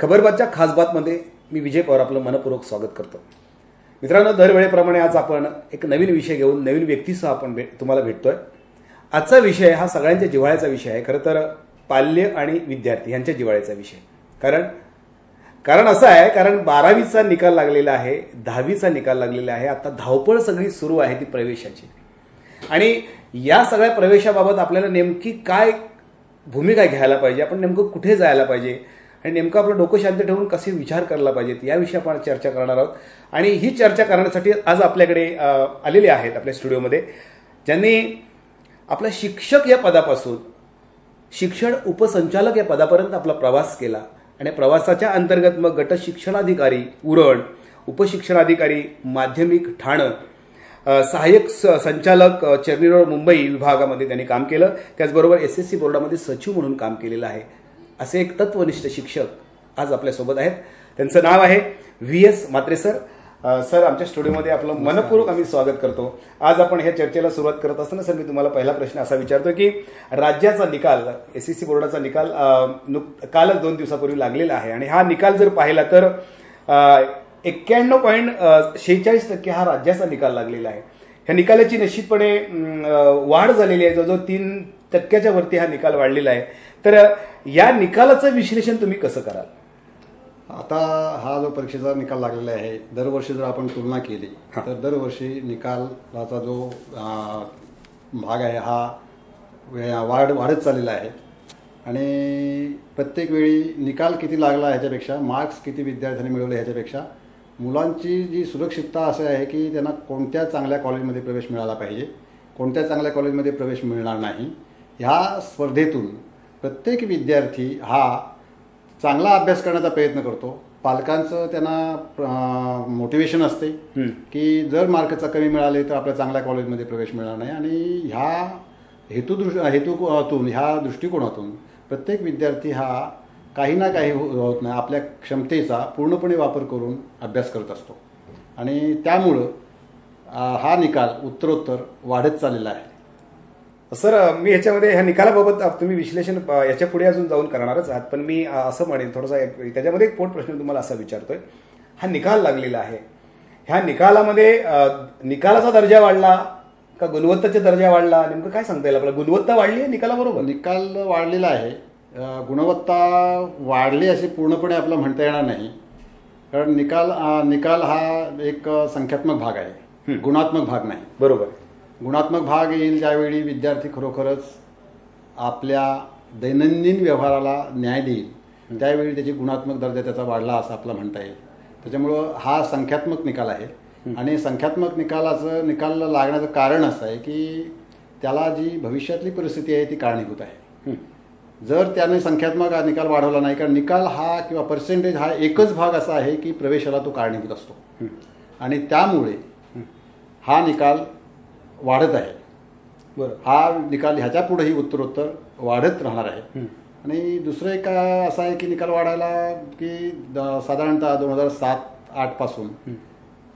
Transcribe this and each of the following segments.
खबरबातच्या खास बातमध्ये मी विजय पवार आपलं मनपूर्वक स्वागत करतो. मित्रांनो दरवेळेप्रमाणे आज आपण एक नवीन विषय घेऊन नवीन व्यक्तीसह आपण भेट तुम्हाला भेटतोय. आजचा विषय हा सगळ्यांच्या जिव्हाळ्याचा विषय आहे. खरं तर पाल्य आणि विद्यार्थी यांच्या जिव्हाळ्याचा विषय. कारण कारण असं आहे कारण बारावीचा निकाल लागलेला आहे दहावीचा निकाल लागलेला आहे. आता धावपळ सगळी सुरू आहे ती प्रवेशाची. आणि या सगळ्या प्रवेशाबाबत आपल्याला नेमकी काय भूमिका घ्यायला पाहिजे? आपण नेमकं कुठे जायला पाहिजे? आणि नेमकं आपलं डोकं शांत ठेवून कसे विचार करायला पाहिजेत याविषयी आपण चर्चा करणार आहोत. आणि ही चर्चा करण्यासाठी आज आपल्याकडे आलेले आहेत आपल्या स्टुडिओमध्ये ज्यांनी आपला शिक्षक या पदापासून शिक्षण उपसंचालक या पदापर्यंत आपला प्रवास केला. आणि प्रवासाच्या अंतर्गत मग गट शिक्षणाधिकारी उरण उपशिक्षणाधिकारी माध्यमिक ठाणं सहाय्यक स- संचालक अ, चर्नी रोड मुंबई विभागामध्ये त्यांनी काम केलं. त्याचबरोबर एस एस सी बोर्डामध्ये सचिव म्हणून काम केलेलं आहे. असे एक तत्वनिष्ठ शिक्षक आज आपल्यासोबत आहेत. त्यांचं नाव आहे V S Matre sir. Sir आमच्या स्टुडिओमध्ये आपलं मनपूर्वक आम्ही स्वागत करतो. आज आपण ह्या चर्चेला सुरुवात करत असताना सर मी तुम्हाला पहिला प्रश्न असा विचारतो की राज्याचा निकाल एस एस सी बोर्डाचा निकाल नुक- कालच दोन दिवसापूर्वी लागलेला आहे आणि हा निकाल जर पाहिला तर एक्क्याण्णव पॉईंट शेहेचाळीस टक्के हा राज्याचा निकाल लागलेला आहे. ह्या निकालाची निश्चितपणे वाढ झालेली आहे. जवळजवळ तीन टक्क्याच्या वरती हा निकाल वाढलेला आहे. तर या निकालाचं विश्लेषण तुम्ही कसं कराल? आता हा जो परीक्षेचा निकाल लागलेला आहे दरवर्षी जर आपण तुलना केली तर दरवर्षी निकालाचा जो भाग आहे हा वाढ वाढत चाललेला आहे. आणि प्रत्येक वेळी निकाल किती लागला ह्याच्यापेक्षा मार्क्स किती विद्यार्थ्यांनी मिळवले ह्याच्यापेक्षा मुलांची जी सुरक्षितता असं आहे की त्यांना कोणत्या चांगल्या कॉलेजमध्ये प्रवेश मिळाला पाहिजे कोणत्या चांगल्या कॉलेजमध्ये प्रवेश मिळणार नाही ह्या स्पर्धेतून प्रत्येक विद्यार्थी हा चांगला अभ्यास करण्याचा प्रयत्न करतो. पालकांचं त्यांना मोटिवेशन असते की जर मार्कचा कमी मिळाले तर आपल्या चांगल्या कॉलेजमध्ये प्रवेश मिळणार नाही. आणि ह्या हेतुदृष् हेतूतून ह्या दृष्टिकोनातून प्रत्येक विद्यार्थी हा काही ना काही हो- होत नाही. आपल्या क्षमतेचा पूर्णपणे वापर करून अभ्यास करत असतो. आणि त्यामुळं हा निकाल उत्तरोत्तर वाढत चाललेला आहे. सर मी ह्याच्यामध्ये ह्या निकालाबाबत तुम्ही विश्लेषण याच्यापुढे अजून जाऊन करणारच आहात. पण मी असं म्हणेन थोडासा एक- त्याच्यामध्ये एक पोट प्रश्न तुम्हाला असा विचारतोय. हा निकाल लागलेला आहे. ह्या निकालामध्ये निकालाचा दर्जा वाढला का गुणवत्ताचा दर्जा वाढला? नेमकं काय सांगता येईल आपल्याला? गुणवत्ता वाढली आहे निकालाबरोबर? निकाल वाढलेला आहे. गुणवत्ता वाढली असे पूर्णपणे आपलं म्हणता येणार नाही. कारण निकाल निकाल हा एक संख्यात्मक भाग आहे. गुणात्मक भाग नाही. बरोबर. गुणात्मक भाग येईल ज्यावेळी विद्यार्थी खरोखरच आपल्या दैनंदिन व्यवहाराला न्याय देईल. त्यावेळी त्याची गुणात्मक दर्जा त्याचा वाढला असं आपलं म्हणता येईल. त्याच्यामुळं हा संख्यात्मक निकाल आहे. आणि संख्यात्मक निकालाचं निकाल लागण्याचं कारण असं आहे की त्याला जी भविष्यातली परिस्थिती आहे ती कारणीभूत आहे. जर त्याने संख्यात्मक हा निकाल वाढवला नाही कारण निकाल हा किंवा पर्सेंटेज हा एकच भाग असा आहे की प्रवेशाला तो कारणीभूत असतो. आणि त्यामुळे हा निकाल वाढत आहे. बरोबर हा निकाल ह्याच्या पुढेही उत्तरोत्तर वाढत राहणार आहे. आणि दुसरं एक असं आहे की निकाल वाढायला की द- साधारणतः दोन हजार सात आठपासून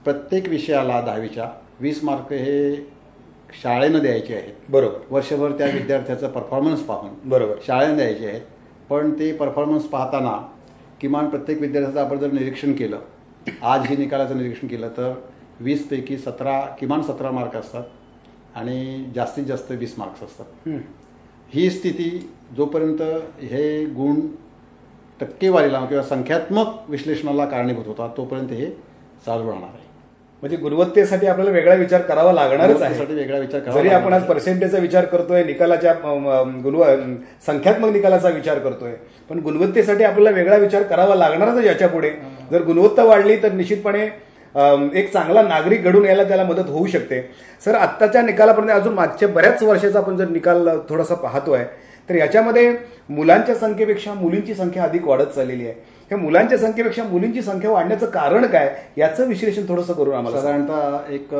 प्रत्येक विषयाला दहावीच्या वीस मार्क हे शाळेनं द्यायचे आहेत. बरोबर. वर्षभर त्या विद्यार्थ्याचं परफॉर्मन्स पाहून. बरोबर. शाळेनं द्यायचे आहेत. पण ते परफॉर्मन्स पाहताना किमान प्रत्येक विद्यार्थ्याचं आपण जर निरीक्षण केलं आज हे निकालाचं निरीक्षण केलं तर वीसपैकी सतरा किमान सतरा मार्क असतात. आणि जास्तीत जास्त वीस मार्क्स असतात. ही स्थिती जोपर्यंत हे गुण टक्केवारीला किंवा संख्यात्मक विश्लेषणाला कारणीभूत होता तोपर्यंत हे चालू राहणार आहे. म्हणजे गुणवत्तेसाठी आपल्याला वेगळा विचार करावा लागणारच आहे. वेगळा विचार करावा जरी आपण आज. पर्सेंटेजचा विचार करतोय निकालाच्या गुणव संख्यात्मक निकालाचा विचार करतोय पण गुणवत्तेसाठी आपल्याला वेगळा विचार करावा लागणारच याच्यापुढे. जर गुणवत्ता वाढली तर निश्चितपणे एक चांगला नागरिक घडून यायला त्याला मदत होऊ शकते. सर आत्ताच्या निकालापर्यंत अजून मागच्या बऱ्याच वर्षाचा आपण जर निकाल थोडासा पाहतोय तर याच्यामध्ये मुलांच्या संख्येपेक्षा मुलींची संख्या अधिक वाढत चाललेली आहे. ह्या मुलांच्या संख्येपेक्षा मुलींची संख्या वाढण्याचं कारण काय याचं विश्लेषण थोडंसं करून आम्हाला साधारणतः एक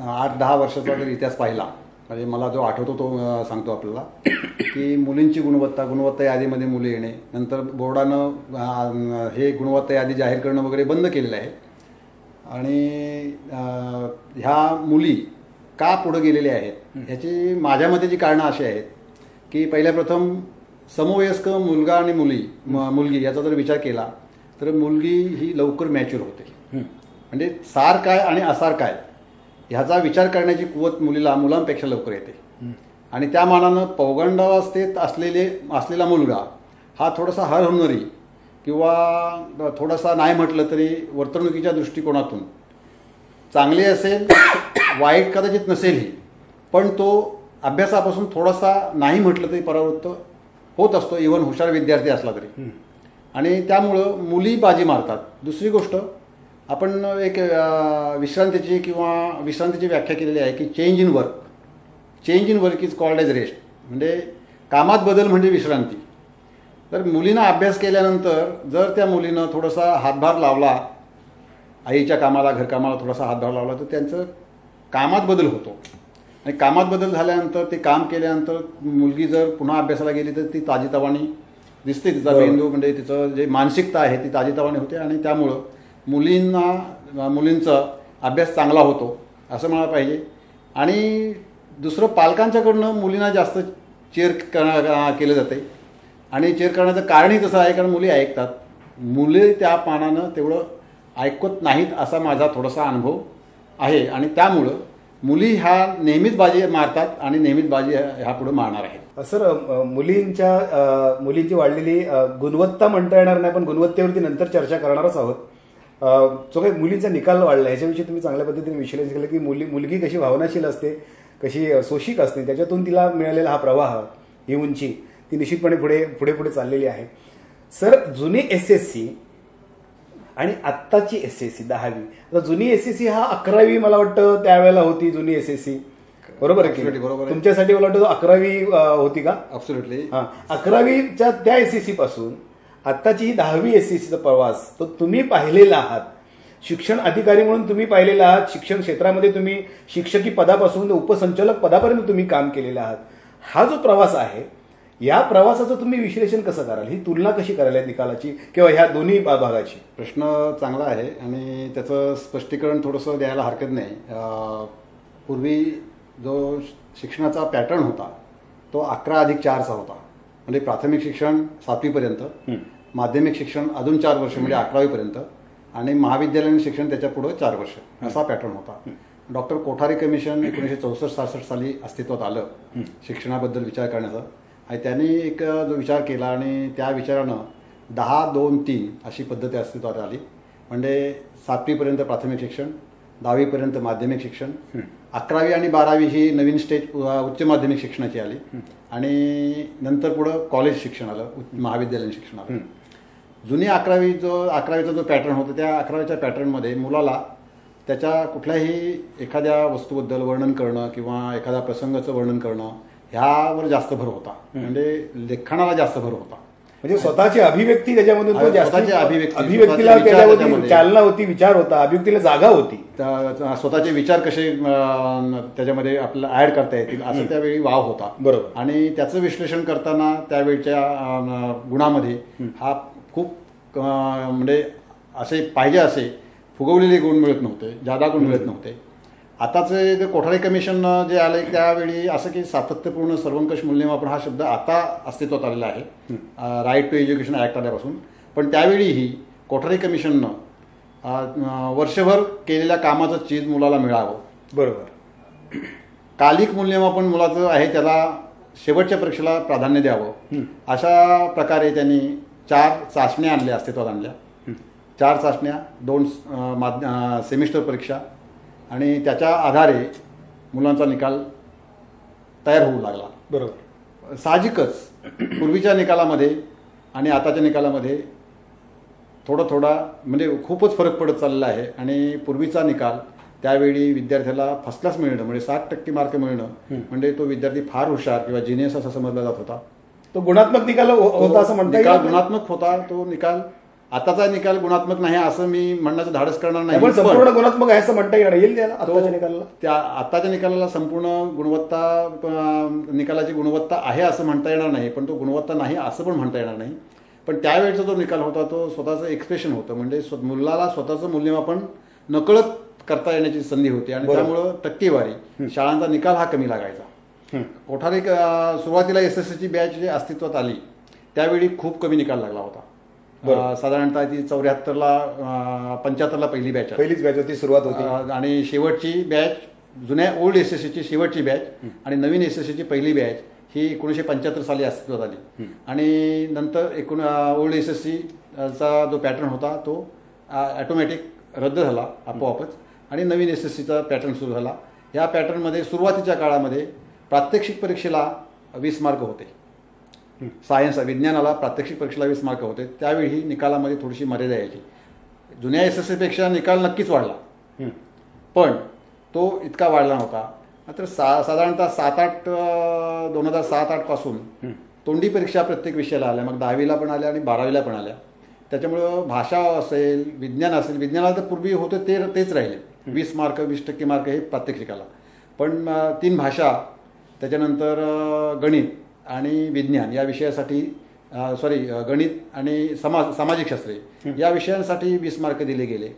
आठ दहा वर्षाचा जर इतिहास पाहिला म्हणजे मला जो आठवतो तो सांगतो आपल्याला की मुलींची गुणवत्ता गुणवत्ता यादीमध्ये मुले येणे नंतर बोर्डानं हे गुणवत्ता यादी जाहीर करणं वगैरे बंद केलेलं आहे. आणि ह्या मुली का पुढे गेलेल्या आहेत ह्याची माझ्या मते जी कारणं अशी आहेत की पहिल्या प्रथम समवयस्क मुलगा आणि मुली मुलगी याचा जर विचार केला तर मुलगी ही लवकर मॅच्युअर होते. म्हणजे सार काय आणि असार काय ह्याचा विचार करण्याची कुवत मुलीला मुलांपेक्षा लवकर येते. आणि त्या मानानं पौगंडावस्थेत असलेले असलेला मुलगा हा थोडासा हरहुन्नरी किंवा थोडासा नाही म्हटलं तरी वर्तणुकीच्या दृष्टिकोनातून. चांगली असेल वाईट कदाचित नसेलही पण तो अभ्यासापासून थोडासा नाही म्हटलं तरी परावृत्त होत असतो इवन हुशार विद्यार्थी असला तरी. आणि त्यामुळं मुली बाजी मारतात. दुसरी गोष्ट आपण एक विश्रांतीची किंवा विश्रांतीची व्याख्या केलेली आहे की change in work change in work is called as rest म्हणजे कामात बदल म्हणजे विश्रांती. तर मुलीनं अभ्यास केल्यानंतर जर त्या मुलीनं थोडासा हातभार लावला आईच्या कामाला घरकामाला थोडासा हातभार लावला तर त्यांचं कामात बदल होतो. आणि कामात बदल झाल्यानंतर ते काम केल्यानंतर मुलगी जर पुन्हा अभ्यासाला गेली तर ती ताजीतवाणी दिसते. तिचा. मेंदू म्हणजे तिचं जे मानसिकता आहे ती ताजीतवाणी होते आणि त्यामुळं मुलींना मुलींचा अभ्यास चांगला होतो असं म्हणायला पाहिजे. आणि दुसरं पालकांच्याकडनं मुलींना जास्त चेअर केलं जाते. आणि चेअर करण्याचं कारणही तसं आहे कारण मुली ऐकतात. मुले त्या पानानं तेवढं ऐकत नाहीत असा माझा थोडासा अनुभव आहे. आणि त्यामुळं मुली ह्या नेहमीच बाजी मारतात आणि नेहमीच बाजी ह्या पुढे मारणार आहेत. सर मुलींच्या मुलींची वाढलेली गुणवत्ता म्हणता येणार नाही पण गुणवत्तेवरती नंतर चर्चा करणारच आहोत. जो काही मुलींचा निकाल वाढला याच्याविषयी तुम्ही चांगल्या पद्धतीने विश्लेषण केलं की मुली मुलगी कशी भावनाशील असते कशी सोशिक असते त्याच्यातून तिला मिळालेला हा प्रवाह ही उंची. ती निश्चितपणे पुढे पुढे पुढे चाललेली आहे. सर जुनी एस एस सी आणि आत्ताची एस एस सी दहावी. आता जुनी एस एस सी हा अकरावी मला वाटतं त्यावेळेला होती जुनी एस एस सी बरोबर आहे की बरोबर. तुमच्यासाठी मला वाटतं अकरावी होती का? अब्सोल्युटली हा. अकरावीच्या त्या एसएससी पासून आत्ताची ही दहावी एसएससीचा प्रवास तो तुम्ही पाहिलेला आहात. शिक्षण अधिकारी म्हणून तुम्ही पाहिलेला आहात. शिक्षण क्षेत्रामध्ये तुम्ही शिक्षकी पदापासून उपसंचालक पदापर्यंत तुम्ही काम केलेलं आहात. हा जो प्रवास आहे या प्रवासाचं तुम्ही विश्लेषण कसं कराल? ही तुलना कशी करायला निकालाची किंवा ह्या दोन्ही भागाची? प्रश्न चांगला आहे आणि त्याचं स्पष्टीकरण थोडंसं द्यायला हरकत नाही. पूर्वी जो शिक्षणाचा पॅटर्न होता तो अकरा अधिक चारचा होता. म्हणजे प्राथमिक शिक्षण सातवीपर्यंत माध्यमिक शिक्षण अजून चार वर्ष म्हणजे अकरावीपर्यंत आणि महाविद्यालयीन शिक्षण त्याच्या पुढे चार वर्ष. असा पॅटर्न होता. डॉक्टर कोठारी कमिशन एकोणीसशे चौसष्ट सहासष्ट साली अस्तित्वात आलं. शिक्षणाबद्दल विचार करण्याचा. आणि त्यांनी एक जो विचार केला आणि त्या विचारानं दहा दोन तीन अशी पद्धती अस्तित्वात आली. म्हणजे सातवीपर्यंत प्राथमिक शिक्षण दहावीपर्यंत माध्यमिक शिक्षण अकरावी आणि बारावी ही नवीन स्टेज उच्च माध्यमिक शिक्षणाची आली. आणि नंतर पुढं कॉलेज शिक्षण आलं महाविद्यालयीन शिक्षण आलं. जुनी अकरावी जो अकरावीचा जो पॅटर्न होता त्या अकरावीच्या पॅटर्नमध्ये मुलाला त्याच्या कुठल्याही एखाद्या वस्तूबद्दल वर्णन करणं किंवा एखाद्या प्रसंगाचं वर्णन करणं ह्यावर जास्त भर होता. म्हणजे लेखनाला जास्त भर होता. म्हणजे स्वतःची अभिव्यक्ती त्याच्यामधून अभिव्यक्तीला. चालना होती विचार होता अभिव्यक्तीला जागा होती. स्वतःचे विचार कसे त्याच्यामध्ये आपल्याला ऍड करता येतील असं त्यावेळी वाव होता. बरोबर. आणि त्याचं विश्लेषण करताना त्यावेळच्या गुणामध्ये हा खूप म्हणजे असे पाहिजे असे फुगवलेले गुण मिळत नव्हते जादा गुण मिळत नव्हते. आताचे जे कोठारी कमिशन जे आले त्यावेळी असं की सातत्यपूर्ण सर्वंकष मूल्यमापन हा शब्द आता अस्तित्वात आलेला आहे. राईट टू एज्युकेशन ऍक्ट आल्यापासून. पण त्यावेळीही कोठारी कमिशननं वर्षभर केलेल्या कामाचं चीज मुलाला मिळावं. बरोबर. कालिक मूल्यमापन मुलाचं आहे त्याला शेवटच्या परीक्षेला प्राधान्य द्यावं. अशा प्रकारे त्यांनी चार चाचण्या आणल्या अस्तित्वात आणल्या. चार चाचण्या दोन सेमिस्टर परीक्षा आणि त्याच्या आधारे मुलांचा निकाल तयार होऊ लागला. बरोबर. साहजिकच पूर्वीच्या निकालामध्ये आणि आताच्या निकालामध्ये थोडा थोडा म्हणजे खूपच फरक पडत चाललेला आहे आणि पूर्वीचा निकाल त्यावेळी विद्यार्थ्याला फर्स्ट क्लास मिळणं म्हणजे साठ टक्के मार्क मिळणं म्हणजे तो विद्यार्थी फार हुशार किंवा जिनियस असा समजला जात होता. तो गुणात्मक निकाल हो- होता असं म्हणता निकाल येईल गुणात्मक होता तो निकाल आताचा निकाल गुणात्मक नाही असं मी म्हणण्याचं धाडस करणार नाही. पण संपूर्ण गुणात्मक आहे असं म्हणता येणार. येईल आताच्या निकालाला? त्या आताच्या निकालाला संपूर्ण गुणवत्ता निकालाची गुणवत्ता आहे असं म्हणता येणार नाही पण तो गुणवत्ता नाही असं पण म्हणता येणार नाही. पण त्यावेळेचा जो निकाल होता तो स्वतःचं एक्सप्रेशन होतं. म्हणजे मुलाला स्वतःचं मूल्यमापन नकळत करता येण्याची संधी होती आणि. त्यामुळं टक्केवारी शाळांचा निकाल हा कमी लागायचा. कोठारी सुरुवातीला एस एस ची बॅच जी अस्तित्वात आली त्यावेळी खूप कमी निकाल लागला होता. साधारणतः ती चौऱ्याहत्तरला पंच्याहत्तरला पहिली बॅच. पहिलीच बॅच होती सुरुवात होती. आणि शेवटची बॅच जुन्या ओल्ड एस एस ची शेवटची बॅच आणि नवीन एस एस ची पहिली बॅच ही एकोणीसशे पंच्याहत्तर साली अस्तित्वात आली. आणि नंतर एकूण ओल्ड एस एस चा जो पॅटर्न होता तो ॲटोमॅटिक रद्द झाला आपोआपच. आणि नवीन एस एस सीचा पॅटर्न सुरू झाला. या पॅटर्नमध्ये सुरुवातीच्या काळामध्ये प्रात्यक्षिक परीक्षेला वीस मार्क होते. सायन्स विज्ञानाला प्रात्यक्षिक परीक्षेला वीस मार्क होते. त्यावेळी निकालामध्ये थोडीशी मर्यादा यायची. जुन्या एस एस सीपेक्षा निकाल नक्कीच वाढला. पण तो इतका वाढला नव्हता. मात्र सा साधारणतः सात आठ दोन हजार सात आठपासून तोंडी परीक्षा प्रत्येक विषयाला आल्या. मग दहावीला पण आल्या आणि बारावीला पण आल्या. त्याच्यामुळं भाषा असेल विज्ञान असेल विज्ञानाला तर पूर्वी होतं ते तेच राहिले. वीस मार्क वीस टक्के मार्क हे प्रात्यक्षिकाला. पण तीन भाषा त्याच्यानंतर गणित आणि विज्ञान या विषयासाठी सॉरी गणित आणि समाज सामाजिक शास्त्रे या विषयांसाठी वीस मार्क दिले गेले.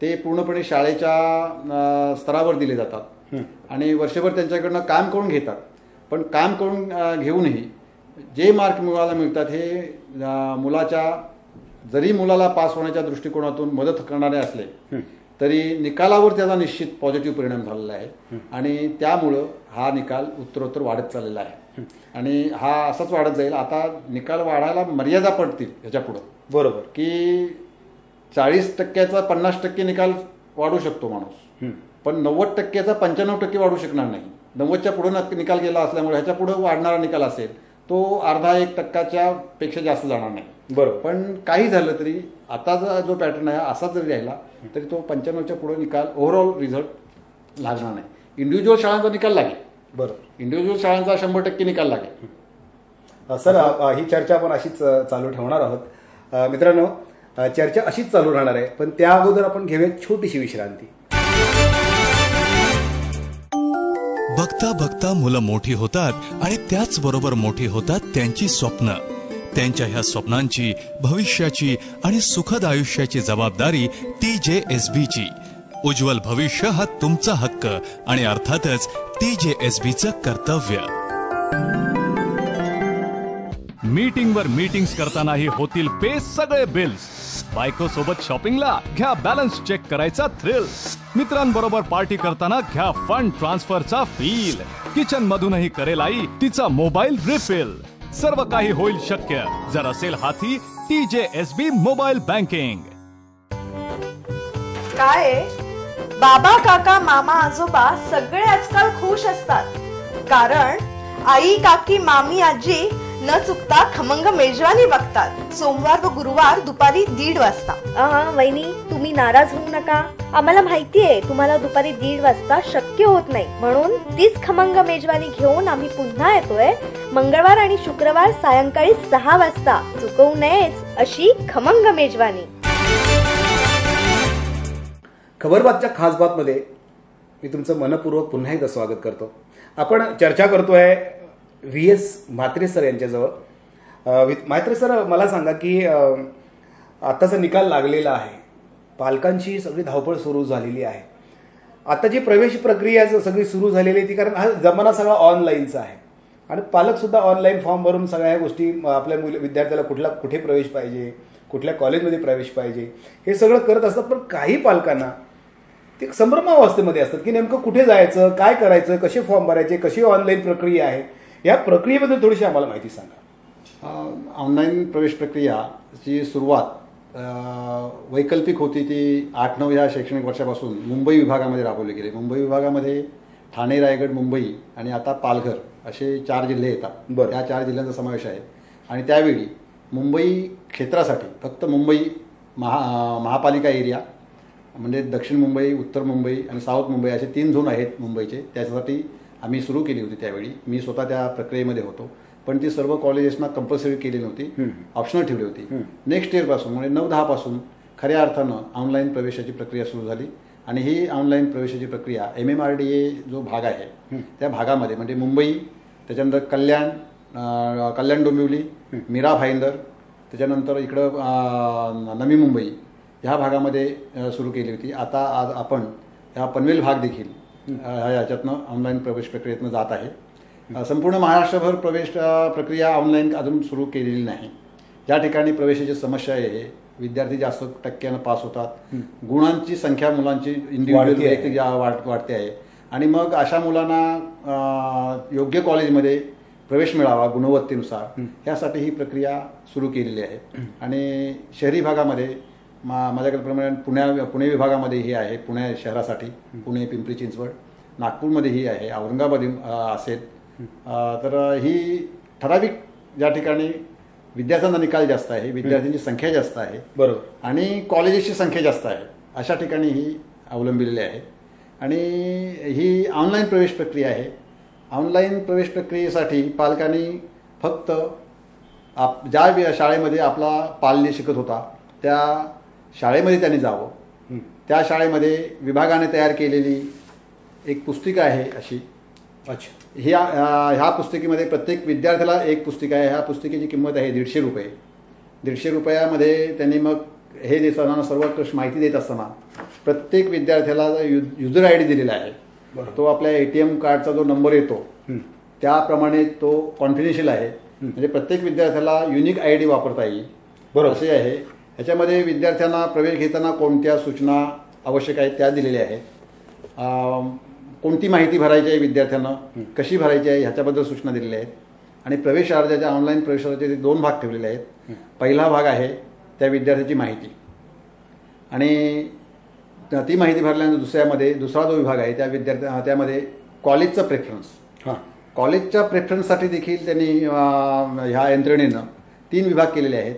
ते पूर्णपणे शाळेच्या स्तरावर दिले जातात. आणि वर्षभर त्यांच्याकडनं काम करून घेतात. पण काम करून घेऊनही जे मार्क मुलाला मिळतात हे मुलाच्या जरी मुलाला पास होण्याच्या दृष्टिकोनातून मदत करणारे असले तरी निकालावर त्याचा निश्चित पॉझिटिव्ह परिणाम झालेला आहे. आणि त्यामुळं हा निकाल उत्तरोत्तर वाढत चाललेला आहे. आणि हा असाच वाढत जाईल. आता निकाल वाढायला मर्यादा पडतील ह्याच्या पुढं. बरोबर. की चाळीस टक्क्याचा पन्नास टक्के निकाल वाढू शकतो माणूस. पण नव्वद टक्क्याचा पंच्याण्णव टक्के वाढू शकणार नाही. नव्वदच्या पुढे निकाल गेला असल्यामुळे ह्याच्या पुढे वाढणारा निकाल असेल तो अर्धा एक टक्काच्या पेक्षा जास्त जाणार नाही. बरोबर. पण काही झालं तरी आताचा जो पॅटर्न आहे असा जरी राहिला तरी तो पंच्याण्णवच्या पुढे निकाल ओव्हरऑल रिझल्ट लागणार नाही. इंडिव्हिज्युअल शाळांचा निकाल लागेल. बरोबर इंडिव्हिज्युअल शाळांचा शंभर टक्के निकाल लागेल. सर ही चर्चा आपण अशीच चालू ठेवणार आहोत. मित्रांनो चर्चा अशीच चालू राहणार आहे पण त्या अगोदर आपण घेऊया छोटीशी विश्रांती. बघता बघता मुलं मोठी होतात आणि त्याच बरोबर मोठी होतात त्यांची स्वप्न. त्यांच्या ह्या स्वप्नांची भविष्याची आणि सुखद आयुष्याची जबाबदारी टी जे एस ची. उज्ज्वल भविष्य हा तुमचा हक्क आणि अर्थातच टी जे एस बीचं कर्तव्य. मीटिंग वर मीटिंग्स करतानाही होतील पे सगळे बिल्स बायको सोबत शॉपिंगला घ्या बॅलन्स चेक करायचा थ्रिल मित्रांबरोबर पार्टी करताना घ्या फंड ट्रान्सफरचा फील किचन मधूनही करेल आई तिचा मोबाईल रिफिल सर्व काही होईल शक्य. जर असेल हाती टी जे एस बी मोबाईल बँकिंग काय आहे? बाबा काका मामा आजोबा सगळे आजकाल खुश असतात. कारण आई काकी मामी आजी न चुकता खमंग मेजवानी बघतात. सोमवार व गुरुवार दुपारी दीड वाजता. वहिनी तुम्ही नाराज होऊ नका. आम्हाला माहितीये तुम्हाला दुपारी दीड वाजता शक्य होत नाही. म्हणून तीच खमंग मेजवानी घेऊन आम्ही पुन्हा येतोय. मंगळवार आणि शुक्रवार सायंकाळी सहा वाजता. चुकवू नयेच अशी खमंग मेजवानी. खबरबातच्या खास बातमध्ये मी तुमचं मनपूर्वक पुन्हा एकदा स्वागत करतो. आपण चर्चा करतोय व्ही एस म्हात्रे सर यांच्याजवळ. म्हात्रे सर मला सांगा की आत्ताचा निकाल लागलेला आहे. पालकांची सगळी धावपळ सुरू झालेली आहे. आता जी प्रवेश प्रक्रिया सगळी सुरू झालेली आहे ती कारण हा जमाना सगळा ऑनलाईनचा आहे. आणि पालकसुद्धा ऑनलाईन फॉर्म भरून सगळ्या ह्या गोष्टी आपल्या मुली विद्यार्थ्याला कुठला कुठे प्रवेश पाहिजे कुठल्या कॉलेजमध्ये प्रवेश पाहिजे हे सगळं करत असतात. पण काही पालकांना ते संभ्रमावस्थेमध्ये असतात की नेमकं कुठे जायचं काय करायचं कसे फॉर्म भरायचे कशी ऑनलाईन प्रक्रिया आहे या प्रक्रियेबद्दल थोडीशी आम्हाला माहिती सांगा. ऑनलाईन प्रवेश प्रक्रियाची सुरुवात वैकल्पिक होती ती आठ नऊ या शैक्षणिक वर्षापासून मुंबई विभागामध्ये राबवली गेली. मुंबई विभागामध्ये ठाणे रायगड मुंबई आणि आता पालघर असे चार जिल्हे येतात. बरं. या चार जिल्ह्यांचा समावेश आहे. आणि त्यावेळी मुंबई क्षेत्रासाठी फक्त मुंबई महा महापालिका एरिया म्हणजे दक्षिण मुंबई उत्तर मुंबई आणि साऊथ मुंबई असे तीन झोन आहेत मुंबईचे. त्याच्यासाठी आम्ही सुरू केली होती त्यावेळी. मी स्वतः त्या प्रक्रियेमध्ये होतो. पण ती सर्व कॉलेजेसना कंपल्सरी केली नव्हती. ऑप्शनल ठेवली होती. नेक्स्ट इयरपासून म्हणजे नऊ दहापासून खऱ्या अर्थानं ऑनलाईन प्रवेशाची प्रक्रिया सुरू झाली. आणि ही ऑनलाईन प्रवेशाची प्रक्रिया M M R D A जो भाग आहे त्या भागामध्ये म्हणजे मुंबई त्याच्यानंतर कल्याण कल्याण डोंबिवली मीरा भाईंदर त्याच्यानंतर इकडं नवी मुंबई ह्या भागामध्ये सुरू केली होती. आता आज आपण ह्या पनवेल भाग देखील अ, ह्या याच्यातनं ऑनलाईन प्रवेश प्रक्रियेतनं जात आहे. संपूर्ण महाराष्ट्रभर प्रवेश प्रक्रिया ऑनलाईन अजून सुरू केलेली नाही. ज्या ठिकाणी प्रवेशाची समस्या आहे विद्यार्थी जास्त टक्क्यानं पास होतात. गुणांची संख्या मुलांची इंडिव्हिज्युअल वाढ वाढते आहे. आणि मग अशा मुलांना योग्य कॉलेजमध्ये प्रवेश मिळावा गुणवत्तेनुसार यासाठी ही प्रक्रिया सुरू केलेली आहे. आणि शहरी भागामध्ये मा माझ्याकडे प्रमाणे पुण्या पुणे विभागामध्ये ही आहे पुणे शहरासाठी पुणे पिंपरी चिंचवड नागपूरमध्ये ही आहे औरंगाबाद असेल. तर ही ठराविक ज्या ठिकाणी विद्यार्थ्यांचा निकाल जास्त आहे विद्यार्थ्यांची संख्या जास्त आहे बरोबर. आणि कॉलेजेसची संख्या जास्त आहे अशा ठिकाणी ही अवलंबिलेली आहे. आणि ही ऑनलाईन प्रवेश प्रक्रिया आहे. ऑनलाईन प्रवेश प्रक्रियेसाठी पालकांनी फक्त आप ज्या शाळेमध्ये आपला पाल्य शिकत होता त्या शाळेमध्ये त्यांनी जावं. त्या शाळेमध्ये विभागाने तयार केलेली एक पुस्तिका आहे अशी. अच्छा. ह्या ह्या पुस्तिकेमध्ये प्रत्येक विद्यार्थ्याला एक पुस्तिका आहे. ह्या पुस्तिकेची किंमत आहे दीडशे रुपये. दीडशे रुपयामध्ये त्यांनी मग हे देताना सर्वोत्कृष्ट माहिती देत असताना प्रत्येक विद्यार्थ्याला यु युजर आय डी दिलेला आहे तो आपल्या ए टी एम कार्डचा जो नंबर येतो त्याप्रमाणे तो कॉन्फिडेन्शियल आहे. म्हणजे प्रत्येक विद्यार्थ्याला युनिक आय डी वापरता येईल. बरोबर. असे आहे. ह्याच्यामध्ये विद्यार्थ्यांना प्रवेश घेताना कोणत्या सूचना आवश्यक आहेत त्या दिलेल्या आहेत. कोणती माहिती भरायची आहे विद्यार्थ्यांना? कशी भरायची आहे? ह्याच्याबद्दल सूचना दिलेल्या आहेत. आणि प्रवेश अर्जाच्या ऑनलाईन प्रवेश अर्जाचे ते दोन भाग ठेवलेले आहेत. पहिला भाग आहे त्या विद्यार्थ्याची माहिती. आणि त- माहिती भरल्यानंतर दुसऱ्यामध्ये दुसरा जो विभाग आहे त्या विद्यार्थ्या त्यामध्ये कॉलेजचं प्रेफरन्स हां. कॉलेजच्या प्रेफरन्ससाठी देखील त्यांनी ह्या यंत्रणेनं तीन विभाग केलेले आहेत.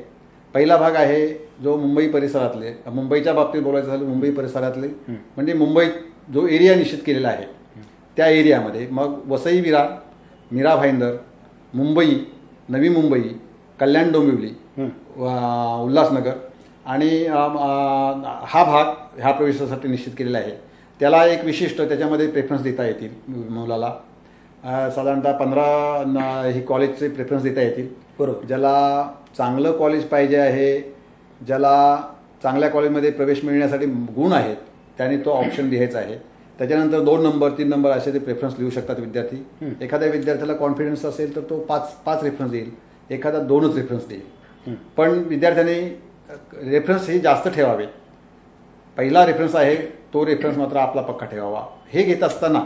पहिला भाग आहे जो मुंबई परिसरातले मुंबईच्या बाबतीत बोलायचं झालं मुंबई परिसरातले म्हणजे मुंबईत जो एरिया निश्चित केलेला आहे त्या एरियामध्ये मग वसई विरार मीरा भाईंदर मुंबई नवी मुंबई कल्याण डोंबिवली उल्हासनगर आणि हा भाग ह्या प्रवेशासाठी निश्चित केलेला आहे. त्याला एक विशिष्ट त्याच्यामध्ये प्रेफरन्स देता येतील मुलाला. साधारणतः पंधरा ही कॉलेजचे प्रेफरन्स देता येतील. बरोबर. ज्याला चांगलं कॉलेज पाहिजे आहे ज्याला चांगल्या कॉलेजमध्ये प्रवेश मिळण्यासाठी गुण आहेत त्याने तो ऑप्शन लिहायचा आहे. त्याच्यानंतर दोन नंबर तीन नंबर असे ते प्रेफरन्स लिहू शकतात विद्यार्थी. एखाद्या विद्यार्थ्याला कॉन्फिडन्स असेल तर तो पाच पाच रेफरन्स देईल. एखादा दोनच रेफरन्स देईल. पण विद्यार्थ्यांनी रेफरन्स हे जास्त ठेवावे. पहिला रेफरन्स आहे तो रेफरन्स मात्र आपला पक्का ठेवावा. हे घेत असताना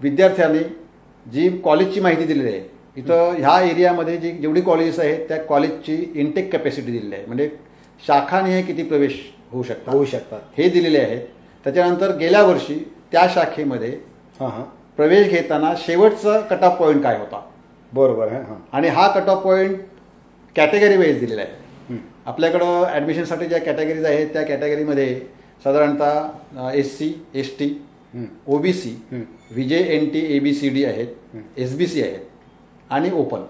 विद्यार्थ्यांनी जी कॉलेजची माहिती दिलेली आहे इथं ह्या एरियामध्ये जी जेवढी कॉलेजेस आहेत त्या कॉलेजची इनटेक कॅपॅसिटी दिलेली आहे. म्हणजे शाखानिहाय किती प्रवेश होऊ शकतात? होऊ शकतात. हे दिलेले आहेत. त्याच्यानंतर गेल्या वर्षी त्या शाखेमध्ये हां हां. प्रवेश घेताना शेवटचा कट ऑफ पॉईंट काय होता? बरोबर आहे हां. आणि हा cut off point category wise दिलेला आहे. आपल्याकडं ॲडमिशनसाठी ज्या कॅटेगरीज आहेत त्या कॅटेगरीमध्ये साधारणतः S C S T OBC VJ N T A B C D आहेत एस बी सी आहेत. आणि ओपन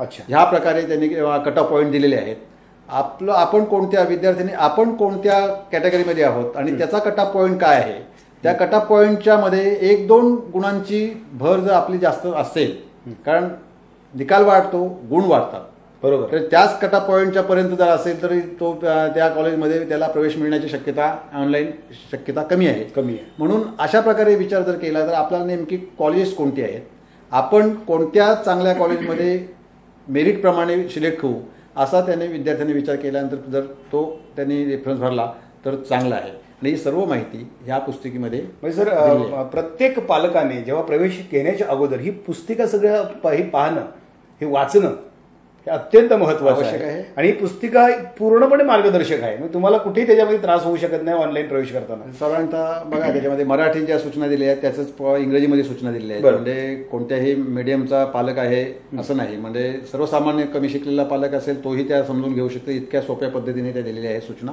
अच्छा. ह्या प्रकारे त्यांनी कट ऑफ पॉईंट दिलेले आहेत. आपलं आपण कोणत्या विद्यार्थ्यांनी आपण कोणत्या कॅटेगरीमध्ये आहोत आणि त्याचा कट ऑफ पॉईंट काय आहे? त्या कट ऑफ पॉईंटच्या मध्ये एक दोन गुणांची भर जर आपली जास्त असेल कारण निकाल वाढतो गुण वाढतात. बरोबर. तर त्याच कट ऑफ पॉईंटच्या पर्यंत जर असेल तरी तो त्या त्या कॉलेजमध्ये त्याला प्रवेश मिळण्याची शक्यता ऑनलाईन शक्यता कमी आहे. कमी आहे. म्हणून अशा प्रकारे विचार जर केला तर आपल्याला नेमकी कॉलेजेस कोणती आहेत? आपण कोणत्या चांगल्या कॉलेजमध्ये मेरिटप्रमाणे सिलेक्ट होऊ असा त्याने विद्यार्थ्यांनी विचार केल्यानंतर जर तो त्यांनी रेफरन्स भरला तर चांगला आहे. आणि ही सर्व माहिती ह्या पुस्तिकेमध्ये म्हणजे सर प्रत्येक पालकाने जेव्हा प्रवेश घेण्याच्या अगोदर ही पुस्तिका सगळं हे पाहणं हे वाचणं हे अत्यंत महत्वाचं आहे. आणि ही पुस्तिका पूर्णपणे मार्गदर्शक आहे. म्हणजे तुम्हाला कुठेही त्याच्यामध्ये त्रास होऊ शकत नाही ऑनलाईन प्रवेश करताना. साधारणतः बघा त्याच्यामध्ये मराठी ज्या सूचना दिल्या आहेत त्याच इंग्रजीमध्ये सूचना दिलेल्या आहेत. म्हणजे कोणत्याही मीडियमचा पालक आहे असं नाही. म्हणजे सर्वसामान्य कमी शिकलेला पालक असेल तोही त्या समजून घेऊ शकतो. इतक्या सोप्या पद्धतीने त्या दिलेल्या आहेत सूचना.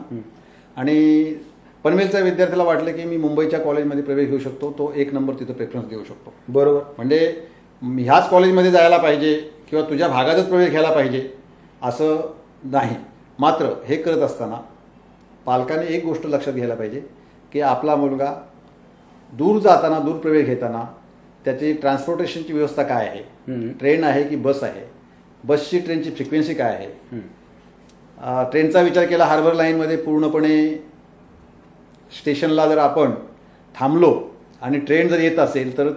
आणि पनवेलच्या विद्यार्थ्याला वाटलं की मी मुंबईच्या कॉलेजमध्ये प्रवेश घेऊ शकतो. तो एक नंबर तिथं प्रेफरन्स देऊ शकतो. बरोबर. म्हणजे ह्याच कॉलेजमध्ये जायला पाहिजे. किंवा तुझ्या भागातच प्रवेश घ्यायला पाहिजे असं नाही. मात्र हे करत असताना पालकाने एक गोष्ट लक्षात घ्यायला पाहिजे की आपला मुलगा दूर जाताना दूर प्रवेश घेताना त्याची ट्रान्सपोर्टेशनची व्यवस्था काय आहे? ट्रेन आहे की बस आहे? बसची ट्रेनची फ्रिक्वेन्सी काय आहे? ट्रेनचा विचार केला हार्बर लाईनमध्ये पूर्णपणे स्टेशनला जर आपण थांबलो आणि ट्रेन जर येत असेल तर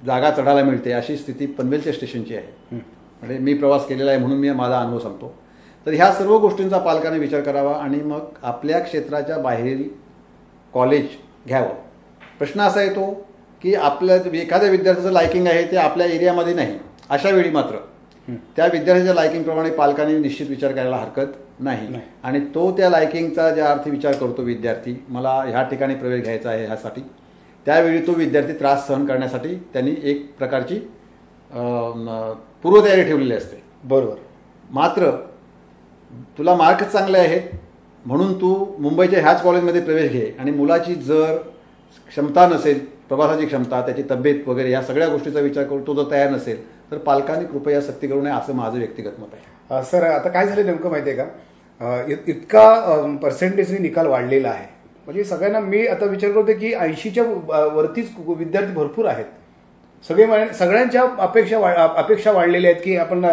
जागा चढायला मिळते अशी स्थिती पनवेलच्या स्टेशनची आहे. म्हणजे मी प्रवास केलेला आहे म्हणून मी माझा अनुभव सांगतो. तर ह्या सर्व गोष्टींचा पालकांनी विचार करावा आणि मग आपल्या क्षेत्राच्या बाहेरील कॉलेज घ्यावं. प्रश्न असा येतो की आपल्या एखाद्या विद्यार्थ्याचं लायकिंग आहे ते आपल्या एरियामध्ये नाही अशा वेळी मात्र. त्या विद्यार्थ्याच्या लायकिंगप्रमाणे पालकांनी निश्चित विचार करायला हरकत नाही. आणि तो त्या लायकिंगचा ज्या अर्थी विचार करतो विद्यार्थी मला ह्या ठिकाणी प्रवेश घ्यायचा आहे ह्यासाठी त्यावेळी तो विद्यार्थी त्रास सहन करण्यासाठी त्यांनी एक प्रकारची पूर्वतयारी ठेवलेली असते. बरोबर. मात्र तुला मार्क चांगले आहेत म्हणून तू मुंबईच्या ह्याच कॉलेजमध्ये प्रवेश घे आणि मुलाची जर क्षमता नसेल प्रवासाची क्षमता त्याची तब्येत वगैरे या सगळ्या गोष्टीचा विचार करून तो जर तयार नसेल तर पालकांनी कृपया सक्ती करू नये असं माझं व्यक्तिगत मत आहे. सर आता काय झालं नेमकं माहिती आहे का इतका पर्सेंटेजने निकाल वाढलेला आहे. म्हणजे सगळ्यांना मी आता विचार करतो की ऐंशीच्या वरतीच विद्यार्थी भरपूर आहेत. सगळे सगळ्यांच्या अपेक्षा वा- अपेक्षा वाढलेल्या आहेत की आपण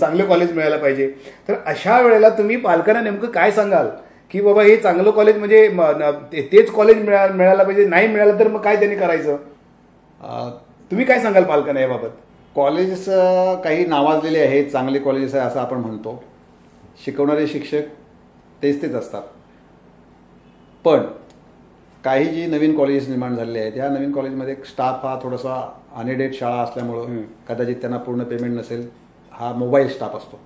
चांगलं कॉलेज मिळायला पाहिजे. तर अशा वेळेला तुम्ही पालकांना नेमकं काय सांगाल? की बाबा हे चांगलं कॉलेज म्हणजे तेच कॉलेज मिळा मिळायला पाहिजे नाही मिळालं तर मग काय त्यांनी करायचं? तुम्ही काय सांगाल पालकांना याबाबत? कॉलेजेस काही नावाजलेले आहेत चांगले कॉलेजेस आहे असं आपण म्हणतो. शिकवणारे शिक्षक तेच तेच असतात. पण काही जी नवीन कॉलेजेस निर्माण झालेले आहेत या नवीन कॉलेजमध्ये स्टाफ हा थोडासा अनएडेड शाळा असल्यामुळं कदाचित त्यांना पूर्ण पेमेंट नसेल हा मोबाईल स्टाफ असतो.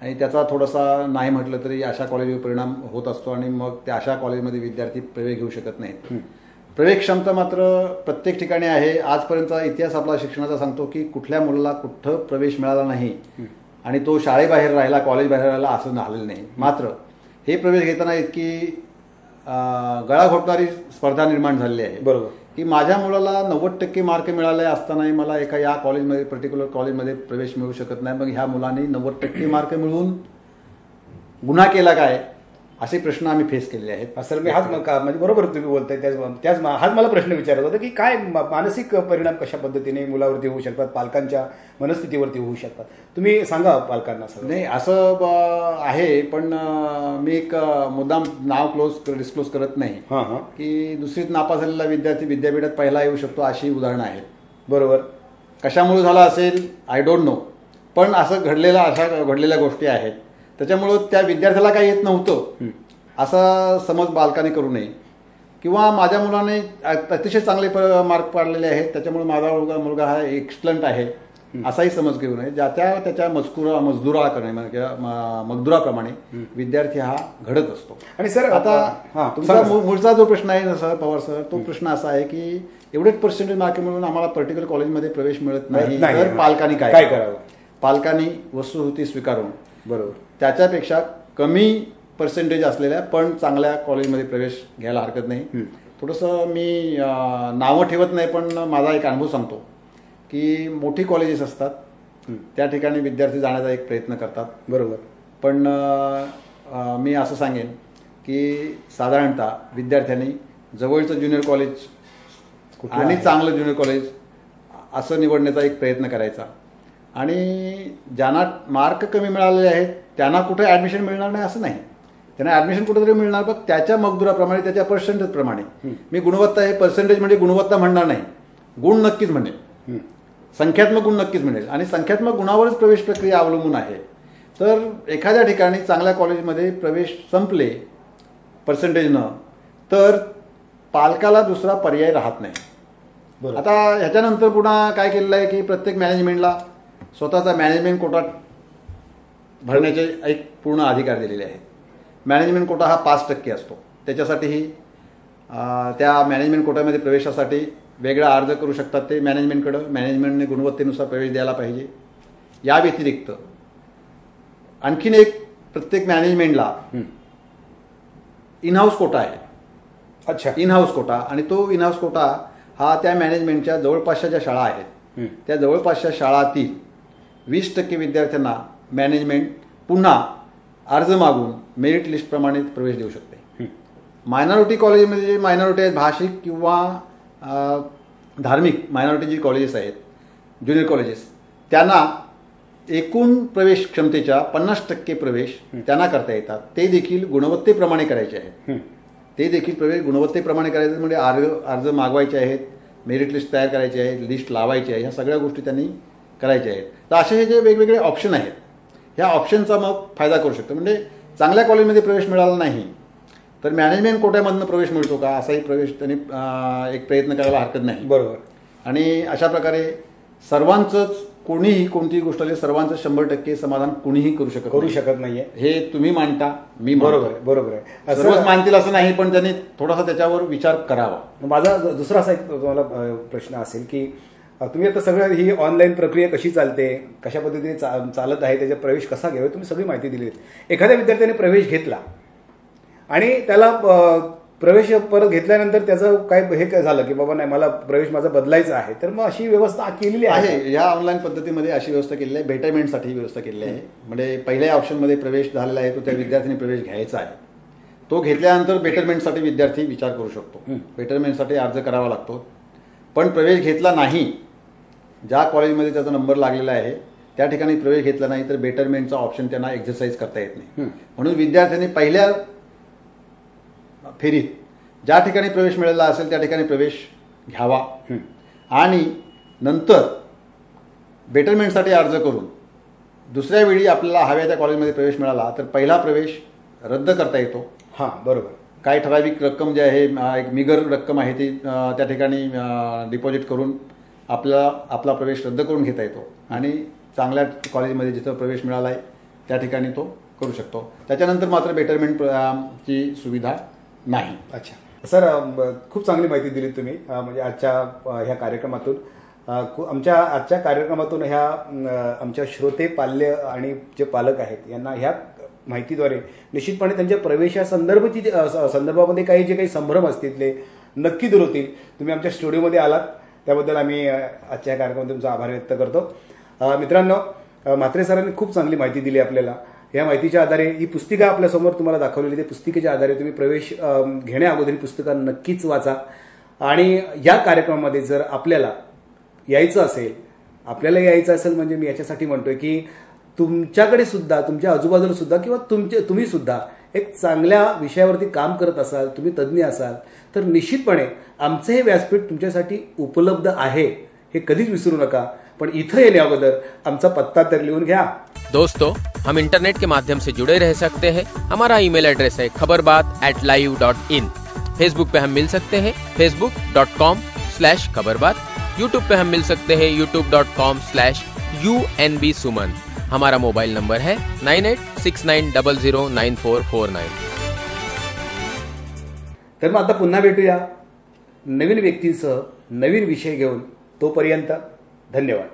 आणि त्याचा थोडासा नाही म्हटलं तरी अशा कॉलेजवर परिणाम होत असतो आणि मग त्या अशा कॉलेजमध्ये विद्यार्थी प्रवेश घेऊ शकत नाहीत. प्रवेश क्षमता मात्र प्रत्येक ठिकाणी आहे. आजपर्यंतचा इतिहास आपला शिक्षणाचा सांगतो की कुठल्या मुलाला कुठं प्रवेश मिळाला नाही. आणि तो शाळेबाहेर राहिला कॉलेज बाहेर राहिला असं झालेलं नाही. मात्र हे प्रवेश घेताना इतकी गळा घोटणारी स्पर्धा निर्माण झालेली आहे. बरोबर. की माझ्या मुलाला नव्वद टक्के मार्क मिळाले असतानाही मला एका या कॉलेजमध्ये पर्टिक्युलर कॉलेजमध्ये प्रवेश मिळू शकत नाही. मग ह्या मुलांनी नव्वद टक्के मार्क मिळवून गुन्हा केला काय? असे प्रश्न आम्ही फेस केलेले आहेत. असेल मी हाच म्हणजे बरोबर तुम्ही बोलताय त्याच त्याच हाच मला प्रश्न विचारत होता की काय मानसिक परिणाम कशा पद्धतीने मुलावरती होऊ शकतात पालकांच्या मनस्थितीवरती होऊ शकतात? तुम्ही सांगा पालकांना सगळं. नाही असं आहे पण मी एक मुद्दाम नाव क्लोज डिस्क्लोज करत नाही. की दुसरीत नापास झालेला विद्यार्थी विद्यापीठात पहिला येऊ शकतो अशी उदाहरणं आहेत. बरोबर. कशामुळे झालं असेल? आय डोंट नो पण असं घडलेलं अशा घडलेल्या गोष्टी आहेत. त्याच्यामुळं त्या विद्यार्थ्याला काही येत नव्हतं. असा समज बालकाने करू नये. किंवा माझ्या मुलाने अतिशय चांगले मार्क पाडलेले आहेत. त्याच्यामुळे माझा मुलगा मुलगा हा एक्सलंट आहे. असाही समज घेऊ नये. ज्या त्या त्याच्या मजकुरा मजदुराकडे म्हणजे किंवा म- मजदुराप्रमाणे विद्यार्थी हा घडत असतो. आणि सर आता हां तुमचा मूळचा जो प्रश्न आहे ना सर पवार सर तो प्रश्न असा आहे की एवढेच पर्सेंटेज मार्क मिळून आम्हाला पर्टिक्युलर कॉलेजमध्ये प्रवेश मिळत नाही. तर. पालकांनी काय काय करावं? पालकांनी वस्तुस्थिती स्वीकारून. बरोबर. त्याच्यापेक्षा कमी पर्सेंटेज असलेल्या पण चांगल्या कॉलेजमध्ये प्रवेश घ्यायला हरकत नाही. थोडंसं मी नावं ठेवत नाही पण माझा एक अनुभव सांगतो की मोठी कॉलेजेस असतात त्या ठिकाणी विद्यार्थी जाण्याचा एक प्रयत्न करतात. बरोबर. पण मी असं सांगेन की साधारणतः विद्यार्थ्यांनी जवळचं ज्युनियर कॉलेज आणि? चांगलं ज्युनियर कॉलेज असं निवडण्याचा एक प्रयत्न करायचा. आणि ज्यांना मार्क कमी मिळालेले आहेत त्यांना कुठे ॲडमिशन मिळणार नाही असं नाही. त्यांना ॲडमिशन कुठेतरी मिळणार पण त्याच्या मजदुराप्रमाणे त्याच्या पर्सेंटेज प्रमाणे. मी गुणवत्ता हे पर्सेंटेज म्हणजे गुणवत्ता म्हणणार नाही. गुण नक्कीच म्हणेल. संख्यात्मक गुण नक्कीच मिळेल आणि संख्यात्मक गुणावरच प्रवेश प्रक्रिया अवलंबून आहे. तर एखाद्या ठिकाणी चांगल्या कॉलेजमध्ये प्रवेश संपले पर्सेंटेजनं तर पालकाला दुसरा पर्याय राहत नाही. आता ह्याच्यानंतर पुन्हा काय केलेलं आहे की प्रत्येक मॅनेजमेंटला स्वतःचा मॅनेजमेंट कोटा भरण्याचे एक पूर्ण अधिकार दिलेले आहेत. मॅनेजमेंट कोटा हा पाच टक्के असतो. त्याच्यासाठीही त्या मॅनेजमेंट कोट्यामध्ये प्रवेशासाठी वेगळा अर्ज करू शकतात ते मॅनेजमेंटकडं मॅनेजमेंटने गुणवत्तेनुसार प्रवेश द्यायला पाहिजे. या व्यतिरिक्त आणखीन एक प्रत्येक मॅनेजमेंटला इन हाऊस कोटा आहे. अच्छा. इन हाऊस कोटा आणि तो इन हाऊस कोटा हा त्या मॅनेजमेंटच्या जवळपासच्या ज्या शाळा आहेत त्या जवळपासच्या शाळातील वीस टक्के विद्यार्थ्यांना मॅनेजमेंट पुन्हा अर्ज मागून मेरिट लिस्टप्रमाणे प्रवेश देऊ शकते. मायनॉरिटी कॉलेजमध्ये जे मायनॉरिटी आहेत भाषिक किंवा धार्मिक मायनॉरिटी जी कॉलेजेस आहेत ज्युनियर कॉलेजेस त्यांना एकूण प्रवेश क्षमतेच्या पन्नास टक्के प्रवेश त्यांना करता येतात. ते देखील गुणवत्तेप्रमाणे करायचे आहेत. ते देखील प्रवेश गुणवत्तेप्रमाणे करायचे म्हणजे अर्ज अर्ज मागवायचे आहेत मेरिट लिस्ट तयार करायची आहे लिस्ट लावायची आहे ह्या सगळ्या गोष्टी त्यांनी करायच्या आहेत. तर असे हे जे वेगवेगळे ऑप्शन आहेत ह्या ऑप्शनचा मग फायदा करू शकतो. म्हणजे चांगल्या कॉलेजमध्ये प्रवेश मिळाला नाही तर मॅनेजमेंट कोट्यामधनं प्रवेश मिळतो का? असाही प्रवेश त्यांनी एक प्रयत्न करायला हरकत नाही. बरोबर. आणि अशा प्रकारे सर्वांचंच कोणीही कोणतीही गोष्ट आली सर्वांचं शंभर टक्के समाधान कोणीही करू शकत करू. शकत नाहीये. हे तुम्ही मानता मी. बरोबर आहे बरोबर आहे. सर्वच मानतील असं नाही पण त्यांनी थोडासा त्याच्यावर विचार करावा. माझा दुसरा असा एक तुम्हाला प्रश्न असेल की तुम्ही आता सगळं ही ऑनलाईन प्रक्रिया कशी चालते? कशा पद्धतीने चा- चालत आहे? त्याचा प्रवेश कसा घ्यावा तुम्ही सगळी माहिती दिली. एखाद्या विद्यार्थ्याने प्रवेश घेतला आणि त्याला प्रवेश परत घेतल्यानंतर त्याचं काय हे काय झालं? की बाबा नाही मला प्रवेश माझा बदलायचा आहे. तर मग अशी व्यवस्था केलेली आहे. आहे. या ऑनलाईन पद्धतीमध्ये अशी व्यवस्था केलेली आहे. बेटरमेंटसाठी व्यवस्था केलेली आहे. म्हणजे पहिल्या ऑप्शनमध्ये प्रवेश झालेला आहे तो त्या विद्यार्थ्याने प्रवेश घ्यायचा आहे. तो घेतल्यानंतर बेटरमेंटसाठी विद्यार्थी विचार करू शकतो. बेटरमेंटसाठी अर्ज करावा लागतो. पण प्रवेश घेतला नाही ज्या कॉलेजमध्ये त्याचा नंबर लागलेला आहे त्या ठिकाणी प्रवेश घेतला नाही तर बेटरमेंटचा ऑप्शन त्यांना एक्झरसाईज करता येत नाही. म्हणून विद्यार्थ्यांनी पहिल्या फेरीत ज्या ठिकाणी प्रवेश मिळाला असेल त्या ठिकाणी प्रवेश घ्यावा. आणि नंतर बेटरमेंटसाठी अर्ज करून दुसऱ्या वेळी आपल्याला हव्या त्या कॉलेजमध्ये प्रवेश मिळाला तर पहिला प्रवेश रद्द करता येतो. हां बरोबर. काय ठराविक रक्कम जी आहे एक मिगर रक्कम आहे ती त्या ठिकाणी डिपॉझिट करून आपला आपला प्रवेश रद्द करून घेता येतो. आणि चांगल्या कॉलेजमध्ये जिथं प्रवेश मिळाला आहे त्या ठिकाणी तो करू शकतो. त्याच्यानंतर मात्र बेटरमेंट ची सुविधा नाही. अच्छा. सर खूप चांगली माहिती दिली तुम्ही. म्हणजे आजच्या ह्या कार्यक्रमातून. आमच्या आजच्या कार्यक्रमातून ह्या आमच्या श्रोते पाल्य आणि जे पालक आहेत यांना ह्या माहितीद्वारे निश्चितपणे त्यांच्या प्रवेशासंदर्भाची जे- स- संदर्भामध्ये काही जे काही संभ्रम असतील ते नक्की दूर होतील. तुम्ही आमच्या स्टुडिओमध्ये आलात. त्याबद्दल आम्ही आजच्या कार्यक्रमात तुमचा आभार व्यक्त करतो. मित्रांनो म्हात्रे सरांनी खूप चांगली माहिती दिली आपल्याला. या माहितीच्या आधारे ही पुस्तिका आपल्यासमोर तुम्हाला दाखवलेली त्या पुस्तिकेच्या आधारे तुम्ही प्रवेश घेण्याअगोदर ही पुस्तकं नक्कीच वाचा. आणि या कार्यक्रमामध्ये जर आपल्याला यायचं असेल आपल्याला यायचं असेल म्हणजे मी याच्यासाठी म्हणतोय की तुमच्याकडे सुद्धा तुमच्या आजूबाजूला सुद्धा किंवा तुमचे तुम्ही सुद्धा एक चांगल्या विषयावरती काम करत असाल तुम्ही तज्ज्ञ असाल तर निश्चितपणे आमचं हे व्यासपीठ तुमच्यासाठी उपलब्ध आहे हे कधीच विसरू नका. पण इथं येण्या अगोदर आमचा पत्ता तर लिहून घ्या. दोस्तों हम इंटरनेट के माध्यम से जुड़े रह सकते हैं। हमारा ईमेल एड्रेस है Khabarbaat at live dot in Facebook पे हम मिल सकते हैं Facebook dot com slash Khabarbaat YouTube पे हम मिल सकते हैं YouTube dot com slash U N B Suman हमारा मोबाइल नंबर है nine eight six nine double zero nine four four nine. तर मग आता पुन्हा भेटूया नवीन व्यक्तींसह नवीन विषय घेऊन तोपर्यंत धन्यवाद.